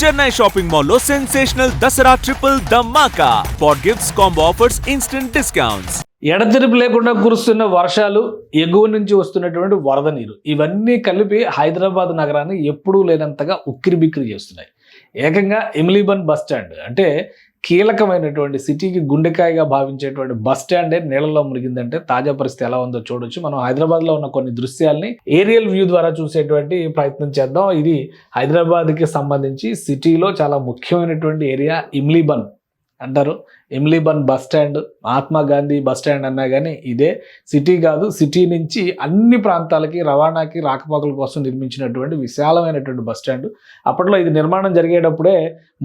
Chennai shopping మాల్లో sensational Dasara triple dhamaka for gifts combo offers instant discounts ఎడతెరిపి లేకుండా కురుస్తున్న వర్షాలు ఎగువ నుంచి వస్తున్నటువంటి వరద నీరు ఇవన్నీ కలిపి హైదరాబాద్ నగరాన్ని ఎప్పుడూ లేనంతగా ఉక్కిరిబిక్కిరి చేస్తున్నాయి. ఏకంగా ఎమిలీబన్ బస్ స్టాండ్ అంటే కీలకమైనటువంటి సిటీకి గుండెకాయగా భావించేటువంటి బస్ స్టాండే నీళ్ళలో మునిగిందంటే తాజా పరిస్థితి ఎలా ఉందో చూడొచ్చు. మనం హైదరాబాద్లో ఉన్న కొన్ని దృశ్యాల్ని ఏరియల్ వ్యూ ద్వారా చూసేటువంటి ప్రయత్నం చేద్దాం. ఇది హైదరాబాద్కి సంబంధించి సిటీలో చాలా ముఖ్యమైనటువంటి ఏరియా ఇమ్లీబన్. అంటారు. Imliban bus stand Mahatma Gandhi bus stand అన్నా కానీ ఇదే సిటీ కాదు సిటీ నుంచి అన్ని ప్రాంతాలకి రవాణాకి రాకపోకల కోసం నిర్మించినటువంటి విశాలమైనటువంటి బస్ స్టాండ్. అప్పట్లో ఇది నిర్మాణం జరిగేటప్పుడే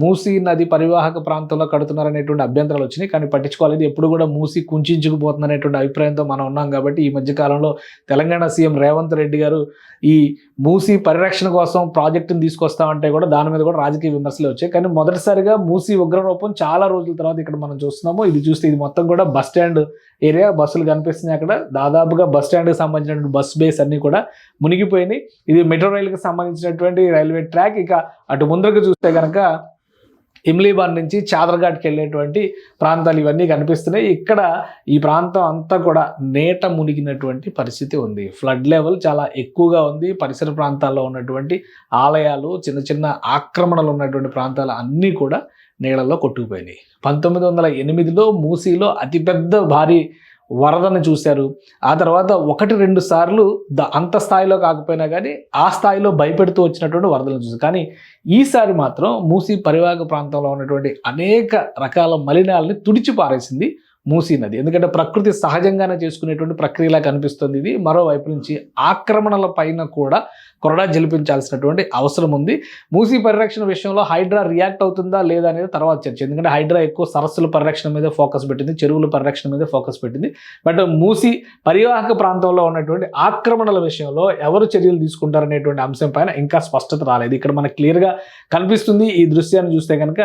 మూసీ నది పరివాహక ప్రాంతంలో కడుతున్నారనేటువంటి అభ్యంతరాలు వచ్చినాయి. కానీ పట్టించుకోలేదు. ఎప్పుడు కూడా మూసి కుంచుకుపోతుందనేటువంటి అభిప్రాయంతో మనం ఉన్నాం కాబట్టి ఈ మధ్యకాలంలో తెలంగాణ సీఎం రేవంత్ రెడ్డి గారు ఈ మూసీ పరిరక్షణ కోసం ప్రాజెక్టును తీసుకొస్తామంటే కూడా దాని మీద కూడా రాజకీయ విమర్శలు వచ్చాయి. కానీ మొదటిసారిగా మూసీ ఉగ్రరూపం చాలా రోజుల తర్వాత ఇక్కడ మనం చూస్తున్నాము. ఇది చూస్తే ఇది మొత్తం కూడా బస్ స్టాండ్ ఏరియా. బస్సులు కనిపిస్తున్నాయి అక్కడ. దాదాపుగా బస్ స్టాండ్కి సంబంధించినటువంటి బస్ బేస్ అన్నీ కూడా మునిగిపోయినాయి. ఇది మెట్రో రైలుకి సంబంధించినటువంటి రైల్వే ట్రాక్. ఇక అటు ముందరకు చూస్తే కనుక ఇమ్లీబాన్ నుంచి చాదర్ఘాట్కి వెళ్ళేటువంటి ప్రాంతాలు ఇవన్నీ కనిపిస్తున్నాయి. ఇక్కడ ఈ ప్రాంతం అంతా కూడా నేట మునిగినటువంటి పరిస్థితి ఉంది. ఫ్లడ్ లెవెల్ చాలా ఎక్కువగా ఉంది. పరిసర ప్రాంతాల్లో ఉన్నటువంటి ఆలయాలు చిన్న చిన్న ఆక్రమణలు ఉన్నటువంటి ప్రాంతాలు అన్నీ కూడా నీళ్ళల్లో కొట్టుకుపోయినాయి. పంతొమ్మిది వందల ఎనిమిదిలో మూసీలో అతిపెద్ద భారీ వరదను చూశారు. ఆ తర్వాత ఒకటి రెండు సార్లు ద అంత స్థాయిలో కాకపోయినా కానీ ఆ స్థాయిలో భయపెడుతూ వచ్చినటువంటి వరదలను చూసారు కానీ ఈసారి మాత్రం మూసీ పరివాహక ప్రాంతంలో ఉన్నటువంటి అనేక రకాల మలినాలని తుడిచి పారేసింది మూసీ నది. ఎందుకంటే ప్రకృతి సహజంగానే చేసుకునేటువంటి ప్రక్రియలా కనిపిస్తుంది ఇది. మరోవైపు నుంచి ఆక్రమణల పైన కూడా కొరడా జలిపించాల్సినటువంటి అవసరం ఉంది. మూసీ పరిరక్షణ విషయంలో హైడ్రా రియాక్ట్ అవుతుందా లేదా అనేది తర్వాత చర్చ. ఎందుకంటే హైడ్రా ఎక్కువ సరస్సుల పరిరక్షణ మీద ఫోకస్ పెట్టింది చెరువుల పరిరక్షణ మీద ఫోకస్ పెట్టింది. బట్ మూసీ పరివాహక ప్రాంతంలో ఉన్నటువంటి ఆక్రమణల విషయంలో ఎవరు చర్యలు తీసుకుంటారనేటువంటి అంశం పైన ఇంకా స్పష్టత రాలేదు. ఇక్కడ మనకు క్లియర్గా కనిపిస్తుంది ఈ దృశ్యాన్ని చూస్తే కనుక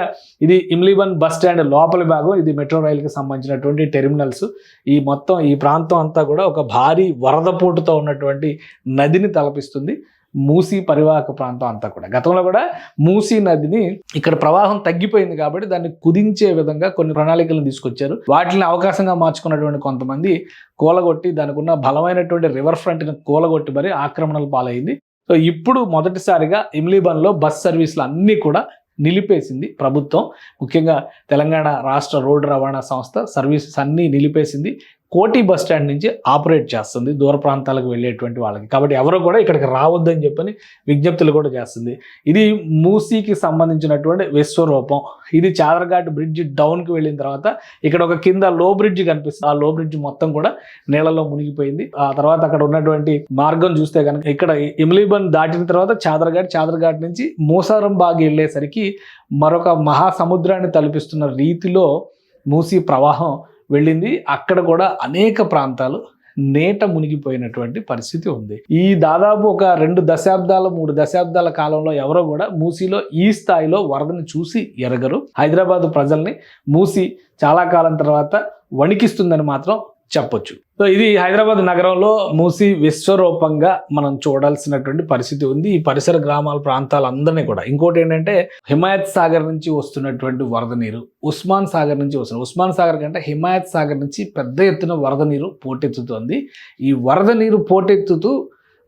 ఇది ఇమ్లీబన్ బస్ స్టాండ్ లోపలి భాగం. ఇది మెట్రో రైలుకి సంబంధించినటువంటి టెర్మినల్స్. ఈ మొత్తం ఈ ప్రాంతం అంతా కూడా ఒక భారీ వరద పోటుతో ఉన్నటువంటి నదిని తలపిస్తుంది. మూసీ పరివాహక ప్రాంతం అంతా కూడా. గతంలో కూడా మూసీ నదిని ఇక్కడ ప్రవాహం తగ్గిపోయింది కాబట్టి దాన్ని కుదించే విధంగా కొన్ని ప్రణాళికలను తీసుకొచ్చారు. వాటిని అవకాశంగా మార్చుకున్నటువంటి కొంతమంది కూలగొట్టి దానికి ఉన్న బలమైనటువంటి రివర్ ఫ్రంట్ని కూలగొట్టి మరి ఆక్రమణలు పాలైంది. సో ఇప్పుడు మొదటిసారిగా ఇమ్లీబన్లో బస్ సర్వీసులు అన్నీ కూడా నిలిపేసింది ప్రభుత్వం. ముఖ్యంగా తెలంగాణ రాష్ట్ర రోడ్డు రవాణా సంస్థ సర్వీసెస్ అన్నీ నిలిపేసింది. కోటి బస్ స్టాండ్ నుంచి ఆపరేట్ చేస్తుంది దూర ప్రాంతాలకు వెళ్ళేటువంటి వాళ్ళకి. కాబట్టి ఎవరు కూడా ఇక్కడికి రావద్దని చెప్పని విజ్ఞప్తులు కూడా చేస్తుంది. ఇది మూసీకి సంబంధించినటువంటి విశ్వరూపం. ఇది చాదరఘాట్ బ్రిడ్జ్ డౌన్కి వెళ్ళిన తర్వాత ఇక్కడ ఒక కింద లో బ్రిడ్జ్ కనిపిస్తుంది. ఆ లో బ్రిడ్జ్ మొత్తం కూడా నీళ్ళలో మునిగిపోయింది. ఆ తర్వాత అక్కడ ఉన్నటువంటి మార్గం చూస్తే కనుక ఇక్కడ ఇమ్లీబన్ దాటిన తర్వాత చాదరఘాట్ చాదరఘాట్ నుంచి మూసారం బాగి వెళ్ళేసరికి మరొక మహాసముద్రాన్ని తలపిస్తున్న రీతిలో మూసీ ప్రవాహం వెళ్ళింది. అక్కడ కూడా అనేక ప్రాంతాలు నేట మునిగిపోయినటువంటి పరిస్థితి ఉంది. ఈ దాదాపు ఒక రెండు దశాబ్దాల మూడు దశాబ్దాల కాలంలో ఎవరో కూడా మూసీలో ఈ స్థాయిలో వరదను చూసి ఎరగరు. హైదరాబాద్ ప్రజల్ని మూసి చాలా కాలం తర్వాత వణికిస్తుందని మాత్రం చెప్పొచ్చు. సో ఇది హైదరాబాద్ నగరంలో మూసి విశ్వరూపంగా మనం చూడాల్సినటువంటి పరిస్థితి ఉంది. ఈ పరిసర గ్రామాల ప్రాంతాలందరినీ కూడా. ఇంకోటి ఏంటంటే హిమాయత్ సాగర్ నుంచి వస్తున్నటువంటి వరద నీరు ఉస్మాన్ సాగర్ నుంచి వస్తున్న ఉస్మాన్ సాగర్ కంటే హిమాయత్ సాగర్ నుంచి పెద్ద ఎత్తున వరద నీరు పోటెత్తుతోంది. ఈ వరద నీరు పోటెత్తుతూ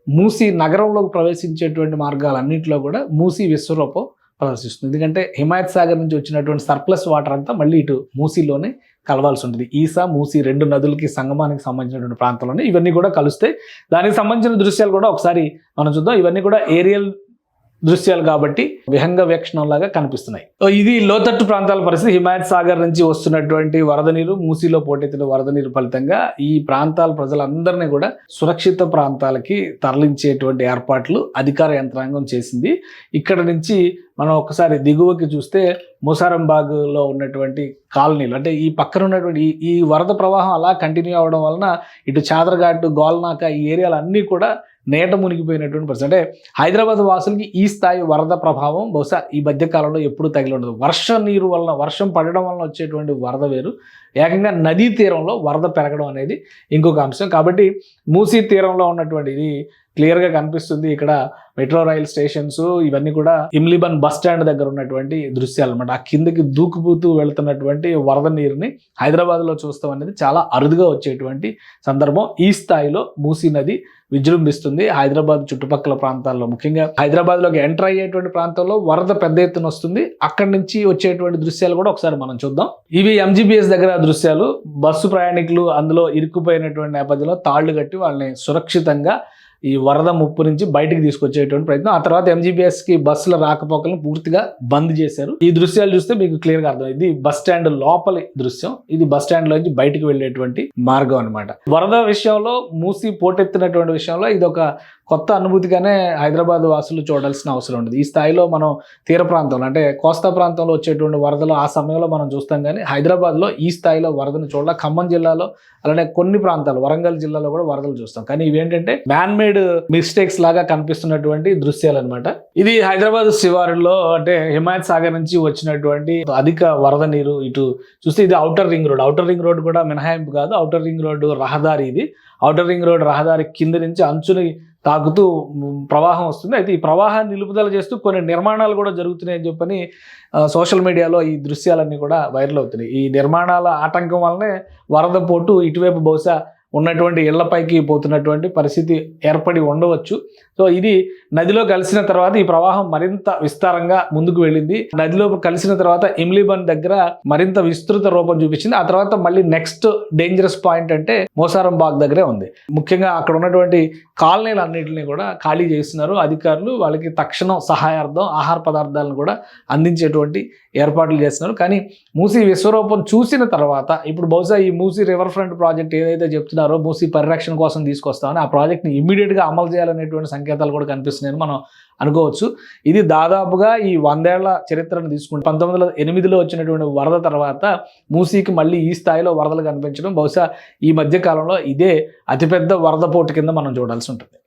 మూసి నగరంలోకి ప్రవేశించేటువంటి మార్గాలన్నింటిలో కూడా మూసి విశ్వరూపం ప్రదర్శిస్తుంది. ఎందుకంటే హిమాయత్ సాగర్ నుంచి వచ్చినటువంటి సర్ప్లస్ వాటర్ అంతా మళ్ళీ ఇటు మూసీలోనే కలవాల్సి ఉంటుంది. ఈసా మూసి రెండు నదులకి సంగమానికి సంబంధించినటువంటి ప్రాంతంలోనే ఇవన్నీ కూడా కలుస్తాయి దానికి సంబంధించిన దృశ్యాలు కూడా ఒకసారి మనం చూద్దాం. ఇవన్నీ కూడా ఏరియల్ దృశ్యాలు కాబట్టి విహంగ వీక్షణంలాగా కనిపిస్తున్నాయి. ఇది లోతట్టు ప్రాంతాల పరిస్థితి. హిమాయత్ సాగర్ నుంచి వస్తున్నటువంటి వరద నీరు మూసీలో పోటెత్తిన వరద నీరు ఫలితంగా ఈ ప్రాంతాల ప్రజలందరినీ కూడా సురక్షిత ప్రాంతాలకి తరలించేటువంటి ఏర్పాట్లు అధికార యంత్రాంగం చేసింది. ఇక్కడ నుంచి మనం ఒకసారి దిగువకి చూస్తే ముసారంబాగ్లో ఉన్నటువంటి కాలనీలు అంటే ఈ పక్కన ఉన్నటువంటి ఈ వరద ప్రవాహం అలా కంటిన్యూ అవ్వడం వలన ఇటు చాదరఘాటు గోల్నాక ఈ ఏరియాలన్నీ కూడా నేట మునిగిపోయినటువంటి పరిస్థితి. అంటే హైదరాబాద్ వాసులకి ఈ స్థాయి వరద ప్రభావం బహుశా ఈ మధ్యకాలంలో ఎప్పుడు తగిలి ఉండదు. వర్ష నీరు వలన వర్షం పడడం వలన వచ్చేటువంటి వరద వేరు. ఏకంగా నదీ తీరంలో వరద పెరగడం అనేది ఇంకొక అంశం. కాబట్టి మూసీ తీరంలో ఉన్నటువంటి ఇది క్లియర్గా కనిపిస్తుంది ఇక్కడ మెట్రో రైల్ స్టేషన్స్ ఇవన్నీ కూడా ఇమ్లిబన్ బస్ స్టాండ్ దగ్గర ఉన్నటువంటి దృశ్యాలు అనమాట ఆ కిందకి దూకుపోతూ వెళుతున్నటువంటి వరద నీరుని హైదరాబాద్లో చూస్తాం అనేది చాలా అరుదుగా వచ్చేటువంటి సందర్భం. ఈ స్థాయిలో మూసీ నది విజృంభిస్తుంది హైదరాబాద్ చుట్టుపక్కల ప్రాంతాల్లో. ముఖ్యంగా హైదరాబాద్లోకి ఎంటర్ అయ్యేటువంటి ప్రాంతాల్లో వరద పెద్ద ఎత్తున వస్తుంది. అక్కడి నుంచి వచ్చేటువంటి దృశ్యాలు కూడా ఒకసారి మనం చూద్దాం. ఇవి ఎంజీబీఎస్ దగ్గర దృశ్యాలు. బస్సు ప్రయాణికులు అందులో ఇరుక్కుపోయినటువంటి నేపథ్యంలో తాళ్ళు కట్టి వాళ్ళని సురక్షితంగా ఈ వరద ముప్పు నుంచి బయటకు తీసుకొచ్చేటువంటి ప్రయత్నం. ఆ తర్వాత ఎంజీబీఎస్కి బస్సుల రాకపోకలను పూర్తిగా బంద్ చేశారు. ఈ దృశ్యాలు చూస్తే మీకు క్లియర్గా అర్థం ఇది బస్ స్టాండ్ లోపలి దృశ్యం. ఇది బస్ స్టాండ్ లోంచి బయటకు వెళ్ళేటువంటి మార్గం అన్నమాట. వరద విషయంలో మూసి పోటెత్తినటువంటి విషయంలో ఇది ఒక కొత్త అనుభూతిగానే హైదరాబాద్ వాసులు చూడాల్సిన అవసరం ఉండదు. ఈ స్థాయిలో మనం తీర ప్రాంతంలో అంటే కోస్తా ప్రాంతంలో వచ్చేటువంటి వరదలు ఆ సమయంలో మనం చూస్తాం కానీ హైదరాబాద్లో ఈ స్థాయిలో వరదను చూడాలి ఖమ్మం జిల్లాలో అలానే కొన్ని ప్రాంతాలు వరంగల్ జిల్లాలో కూడా వరదలు చూస్తాం. కానీ ఇవేంటంటే మ్యాన్ మేడ్ మిస్టేక్స్ లాగా కనిపిస్తున్నటువంటి దృశ్యాలు అనమాట ఇది హైదరాబాద్ శివారులో అంటే హిమాయత్ సాగర్ నుంచి వచ్చినటువంటి అధిక వరద నీరు ఇటు చూస్తే ఇది outer ring road. Outer ring road కూడా మినహాయింపు కాదు అవుటర్ రింగ్ రోడ్ రహదారి ఇది. అవుటర్ రింగ్ రోడ్ రహదారి కింద నుంచి అంచుని తాకుతూ ప్రవాహం వస్తుంది. అయితే ఈ ప్రవాహాన్ని నిలుపుదల చేస్తూ కొన్ని నిర్మాణాలు కూడా జరుగుతున్నాయని చెప్పని సోషల్ మీడియాలో ఈ దృశ్యాలన్నీ కూడా వైరల్ అవుతున్నాయి. ఈ నిర్మాణాల ఆటంకం వల్లనే వరద పోటు ఇటువైపు బహుశా ఉన్నటువంటి ఇళ్ళపైకి పోతున్నటువంటి పరిస్థితి ఏర్పడి ఉండవచ్చు. సో ఇది నదిలో కలిసిన తర్వాత ఈ ప్రవాహం మరింత విస్తారంగా ముందుకు వెళ్ళింది. నదిలో కలిసిన తర్వాత ఇమ్లీబన్ దగ్గర మరింత విస్తృత రూపం చూపించింది. ఆ తర్వాత మళ్ళీ నెక్స్ట్ డేంజరస్ పాయింట్ అంటే మోసారం బాగ్ దగ్గరే ఉంది. ముఖ్యంగా అక్కడ ఉన్నటువంటి కాలనీలు అన్నింటినీ కూడా ఖాళీ చేస్తున్నారు. అధికారులు వాళ్ళకి తక్షణం సహాయార్థం ఆహార పదార్థాలను కూడా అందించేటువంటి ఏర్పాట్లు చేస్తున్నారు. కానీ మూసీ విశ్వరూపం చూసిన తర్వాత ఇప్పుడు బహుశా ఈ మూసీ రివర్ ఫ్రంట్ ప్రాజెక్ట్ ఏదైతే చెప్తున్నారో మూసీ పరిరక్షణ కోసం తీసుకొస్తామని ఆ ప్రాజెక్ట్ని ఇమ్మీడియట్గా అమలు చేయాలనేటువంటి సంకేతాలు కూడా కనిపిస్తున్నాయని మనం అనుకోవచ్చు. ఇది దాదాపుగా ఈ వందేళ్ళ చరిత్రను తీసుకుంటే పంతొమ్మిది వందల ఎనిమిదిలో వచ్చినటువంటి వరద తర్వాత మూసీకి మళ్ళీ ఈ స్థాయిలో వరదలు కనిపించడం బహుశా ఈ మధ్య కాలంలో ఇదే అతిపెద్ద వరద పోటు కింద మనం చూడాల్సి ఉంటుంది.